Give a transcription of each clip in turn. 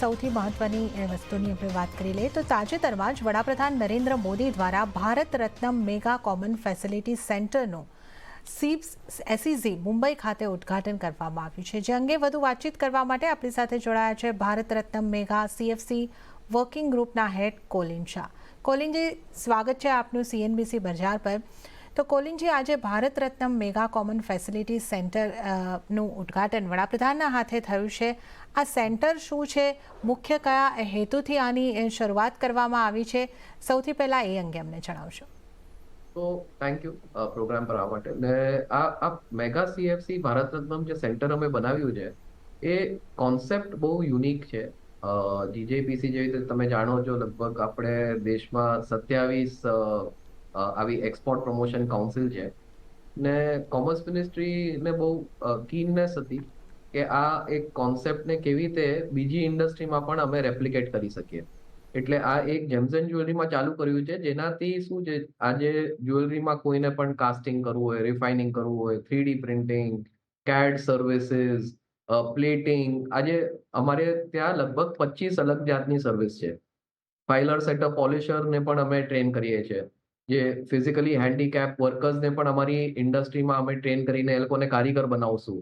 સૌથી મહત્વની વસ્તુની આપણે વાત કરી લઈએ તો તાજેતરમાં જ વડાપ્રધાન નરેન્દ્ર મોદી દ્વારા Bharat Ratnam mega common facility સેન્ટરનું સીપ્સ એસઈઝી મુંબઈ ખાતે ઉદ્ઘાટન કરવામાં આવ્યું છે. જે અંગે વધુ વાતચીત કરવા માટે આપણી સાથે જોડાયા છે Bharat Ratnam mega CFC working ગ્રુપના હેડ કોલિન શાહ. કોલિનજી સ્વાગત છે આપનું સીએનબીસી બજાર પર. તો કોલિનજી, આજે Bharat Ratnam mega common facility સેન્ટરનું ઉદ્ઘાટન વડાપ્રધાનના હાથે થયું છે. આ સેન્ટર શું છે? મુખ્ય કયા હેતુથી આની શરૂઆત કરવામાં આવી છે? સૌથી પહેલાં એ અંગે અમને જણાવશો. તો થેન્ક યુ પ્રોગ્રામ પર આવવા માટે. ને આ આ મેગા સીએફસી ભારત રત્નમ જે સેન્ટર અમે બનાવ્યું છે, એ કોન્સેપ્ટ બહુ યુનિક છે. જીજેપીસી જેવી રીતે તમે જાણો છો, લગભગ આપણે દેશમાં સત્યાવીસ આવી એક્સપોર્ટ પ્રમોશન કાઉન્સિલ છે. ને કોમર્સ મિનિસ્ટ્રીને બહુ કીનનેસ હતી કે આ એક કોન્સેપ્ટને કેવી રીતે બીજી ઇન્ડસ્ટ્રીમાં પણ અમે રેપ્લિકેટ કરી શકીએ. એટલે આ એક જેમ્સ જ્વેલરીમાં ચાલુ કર્યું છે. જેનાથી શું છે, આજે જ્વેલરીમાં કોઈને પણ કાસ્ટિંગ કરવું હોય રિફાઇનિંગ કરવું હોય three D printing CAD services plating આજે અમારે ત્યાં લગભગ પચીસ અલગ જાતની સર્વિસ છે. ફાઇલર સેટઅપ પોલિશરને પણ અમે ટ્રેન કરીએ છીએ. જે ફિઝિકલી હેન્ડીકેપ વર્કર્સને પણ અમારી ઇન્ડસ્ટ્રીમાં અમે ટ્રેન કરીને એ લોકોને કારીગર બનાવશું.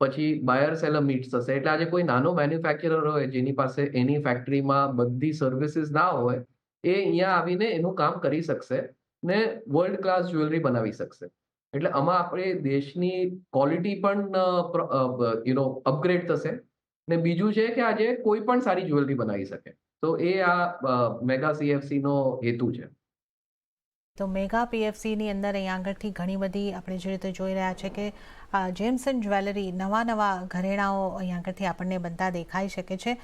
પછી બાયર સેલર મીટ્સ થશે. એટલે આજે કોઈ નાનો મેન્યુફેક્ચરર હોય, જેની પાસે એની ફેક્ટરીમાં બધી સર્વિસીસ ના હોય, એ અહીંયા આવીને એનું કામ કરી શકશે ને વર્લ્ડ ક્લાસ જ્વેલરી બનાવી શકશે. એટલે આમાં આપણે દેશની ક્વોલિટી પણ યુ નો અપગ્રેડ થશે. ને બીજું છે કે આજે કોઈ પણ સારી જ્વેલરી બનાવી શકે. તો એ આ મેગા સીએફસી નો હેતુ છે. તો મેગા પીએફસીની અંદર અહીંયા આગળથી ઘણી બધી આપણે જે રીતે જોઈ રહ્યા છે કે જેમ્સન જ્વેલરી નવા નવા ઘરેણાઓ અહીંયા આગળથી આપણને બનતા દેખાઈ શકે છે.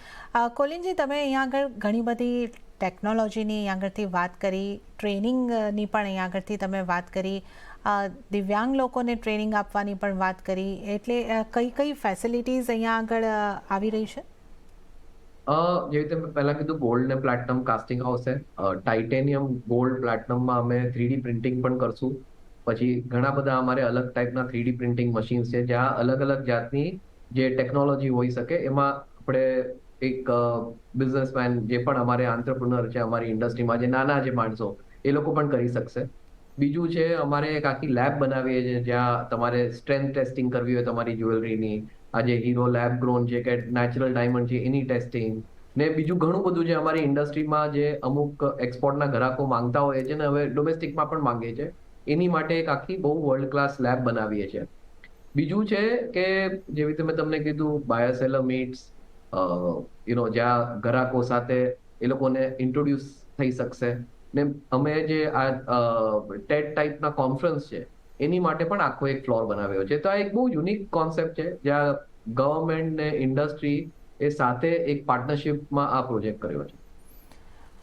કોલિનજી, તમે અહીંયા આગળ ઘણી બધી ટેકનોલોજીની અહીંયા આગળથી વાત કરી, ટ્રેનિંગની પણ અહીંયા આગળથી તમે વાત કરી દિવ્યાંગ લોકોને ટ્રેનિંગ આપવાની પણ વાત કરી, એટલે કઈ કઈ ફેસિલિટીઝ અહીંયા આગળ આવી રહી છે? જેવી રીતે મેં પહેલા કીધું ગોલ્ડ ને પ્લેટિનમ કાસ્ટિંગ આવશે ટાઇટેનિયમ ગોલ્ડ પ્લેટિનમમાં અમે થ્રીડી પ્રિન્ટિંગ પણ કરશું પછી ઘણા બધા અમારે અલગ ટાઈપના થ્રીડી પ્રિન્ટિંગ મશીન્સ છે જ્યાં અલગ અલગ જાતની જે ટેકનોલોજી હોઈ શકે એમાં આપણે એક બિઝનેસમેન જે પણ અમારે આંતરપ્રનર છે અમારી ઇન્ડસ્ટ્રીમાં જે નાના જે માણસો એ લોકો પણ કરી શકશે બીજું છે અમારે એક આખી લેબ બનાવીએ છીએ જ્યાં તમારે સ્ટ્રેન્થ ટેસ્ટિંગ કરવી હોય તમારી જ્વેલરીની આજે હીરો લેબ ગ્રોન છે કે નેચરલ ડાયમંડ છે, એની ટેસ્ટિંગ ને બીજું ઘણું બધું છે અમારી ઇન્ડસ્ટ્રીમાં જે અમુક એક્સપોર્ટના ગ્રાહકો માંગતા હોય છે ને હવે ડોમેસ્ટિકમાં પણ માંગે છે. એની માટે એક આખી બહુ વર્લ્ડ ક્લાસ લેબ બનાવીએ છીએ બીજું છે કે જેવી રીતે મેં તમને કીધું બાયોસેલર મીટ્સ યુનો જ્યાં ગ્રાહકો સાથે એ લોકોને ઇન્ટ્રોડ્યુસ થઈ શકશે. ને અમે જે આ ટેટ ટાઈપના કોન્ફરન્સ છે એની માટે પણ આખો એક ફ્લોર બનાવ્યો છે. તો આ એક બહુ યુનિક કોન્સેપ્ટ છે, જ્યાં ગવર્મેન્ટ ને ઇન્ડસ્ટ્રી એ સાથે એક પાર્ટનરશિપમાં આ પ્રોજેક્ટ કર્યો છે.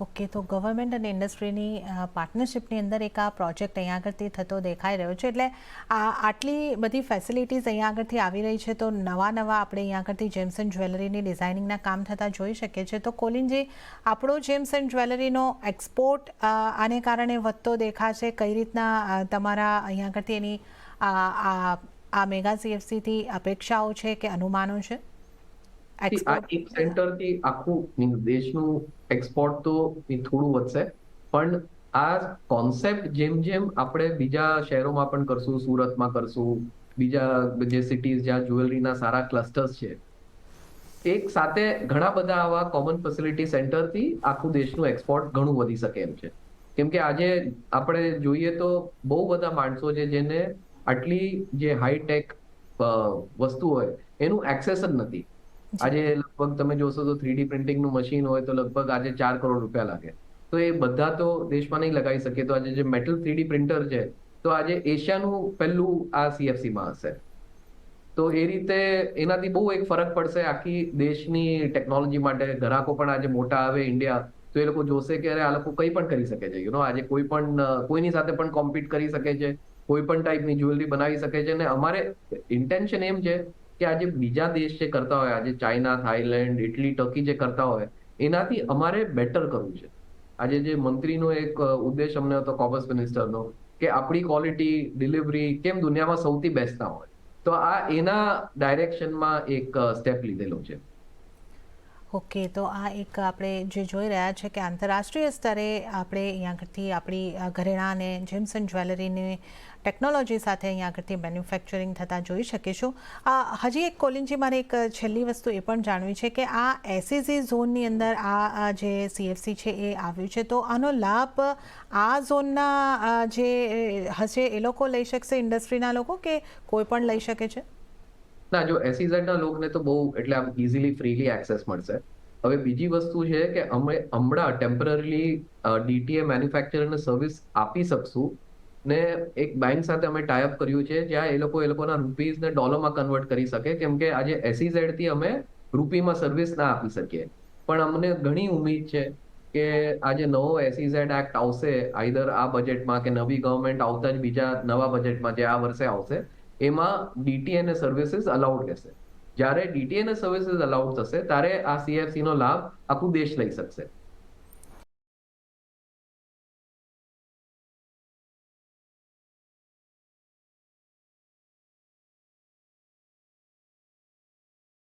ઓકે, તો ગવર્મેન્ટ અને ઇન્ડસ્ટ્રીની પાર્ટનરશિપની અંદર એક આ પ્રોજેક્ટ અહીંયા આગળથી થતો દેખાઈ રહ્યો છે. એટલે આ આટલી બધી ફેસિલિટીઝ અહીંયા આગળથી આવી રહી છે, તો નવા નવા આપણે અહીંયા આગળથી જેમ્સ એન્ડ જ્વેલરીની ડિઝાઇનિંગના કામ થતાં જોઈ શકીએ છીએ. તો કોલિનજી આપણો જેમ્સ એન્ડ જ્વેલરીનો એક્સપોર્ટ આને કારણે વધતો દેખાશે? કઈ રીતના તમારા અહીંયા આગળથી એની આ મેગા સીએફસીથી અપેક્ષાઓ છે કે અનુમાનો છે? આ એક સેન્ટરથી આખું દેશનું એક્સપોર્ટ તો થોડું વધશે. પણ આ કોન્સેપ્ટ જેમ જેમ આપણે બીજા શહેરોમાં પણ કરશું, સુરતમાં કરશું, બીજા જે સિટીઝ જ્યાં જ્વેલરીના સારા ક્લસ્ટર્સ છે, એક સાથે ઘણા બધા આવા કોમન ફેસિલિટી સેન્ટરથી આખું દેશનું એક્સપોર્ટ ઘણું વધી શકે એમ છે. કેમ કે આજે આપણે જોઈએ તો બહુ બધા માણસો છે જેને આટલી જે હાઈટેક વસ્તુ હોય, એનું એક્સેસ જ નથી. આજે લગભગ તમે જોશો તો થ્રીડી પ્રિન્ટિંગનું મશીન હોય તો લગભગ આજે ચાર કરોડ રૂપિયા લાગે. તો એ બધા તો દેશમાં નહીં લગાવી શકીએ. તો આજે જે મેટલ થ્રીડી પ્રિન્ટર છે, તો આજે એશિયાનું પહેલું આ સીએફસીમાં હશે. તો એ રીતે એનાથી બહુ એક ફરક પડશે. આખી દેશની ટેકનોલોજી માટે ગ્રાહકો પણ આજે મોટા આવે ઇન્ડિયા તો એ લોકો જોશે કે અરે આ લોકો કંઈ પણ કરી શકે છે. યુ નો આજે કોઈ પણ, કોઈની સાથે પણ કોમ્પિટ કરી શકે છે. કોઈ પણ ટાઈપની જ્વેલરી બનાવી શકે છે. અને અમારે ઇન્ટેન્શન એમ છે કે આજે બીજા દેશ જે કરતા હોય આજે ચાઇના થાઈલેન્ડ ઇટલી ટર્કી જે કરતા હોય, એનાથી અમારે બેટર કરવું છે. આજે જે મંત્રીનો એક ઉદ્દેશ અમને હતો, કોમર્સ મિનિસ્ટરનો, કે આપણી ક્વોલિટી ડિલિવરી કેમ દુનિયામાં સૌથી બેસ્ટ ના હોય. તો આ એના ડાયરેક્શનમાં એક સ્ટેપ લીધેલો છે. ઓકે, તો આ એક આપણે જે જોઈ રહ્યા છે કે આંતરરાષ્ટ્રીય સ્તરે આપણે અહીંયા આગળથી આપણી ઘરેણાં અને જેમ્સ એન્ડ જ્વેલરીની ટેકનોલોજી સાથે અહીંયા આગળથી મેન્યુફેક્ચરિંગ થતાં જોઈ શકીશું. આ હજી એક કોલિનજી મારે એક છેલ્લી વસ્તુ એ પણ જાણવી છે કે આ એસઈઝી ઝોનની અંદર આ જે સીએફસી છે એ આવ્યું છે. તો આનો લાભ આ ઝોનના જે હશે એ લોકો લઈ શકશે, ઇન્ડસ્ટ્રીના લોકો કે કોઈ પણ લઈ શકે છે? ના, જો એસીઝેડના લોકોને તો બહુ, એટલે આમ ઇઝીલી ફ્રીલી એક્સેસ મળશે. હવે બીજી વસ્તુ છે કે અમે હમણાં ટેમ્પરરીલી ડીટીએ મેન્યુફેક્ચરને સર્વિસ આપી શકશું ને એક બેંક સાથે અમે ટાઈઅપ કર્યું છે, જ્યાં એ લોકો, એ લોકોના રૂપીઝને ડોલરમાં કન્વર્ટ કરી શકે, કેમ કે આજે એસીઝેડથી અમે રૂપીમાં સર્વિસ ના આપી શકીએ. પણ અમને ઘણી ઉમેદ છે કે આજે નવો એસીઝેડ એક્ટ આવશે આઈધર આ બજેટમાં કે નવી ગવર્મેન્ટ આવતા જ બીજા નવા બજેટમાં જે આ વર્ષે આવશે એમાં ડીટીએન સર્વિસીસ અલાઉડ રહેશે. જ્યારે ડીટીએન સર્વિસીસ અલાઉડ થશે, ત્યારે આ સીએફસીનો લાભ આખું દેશ લઈ શકશે.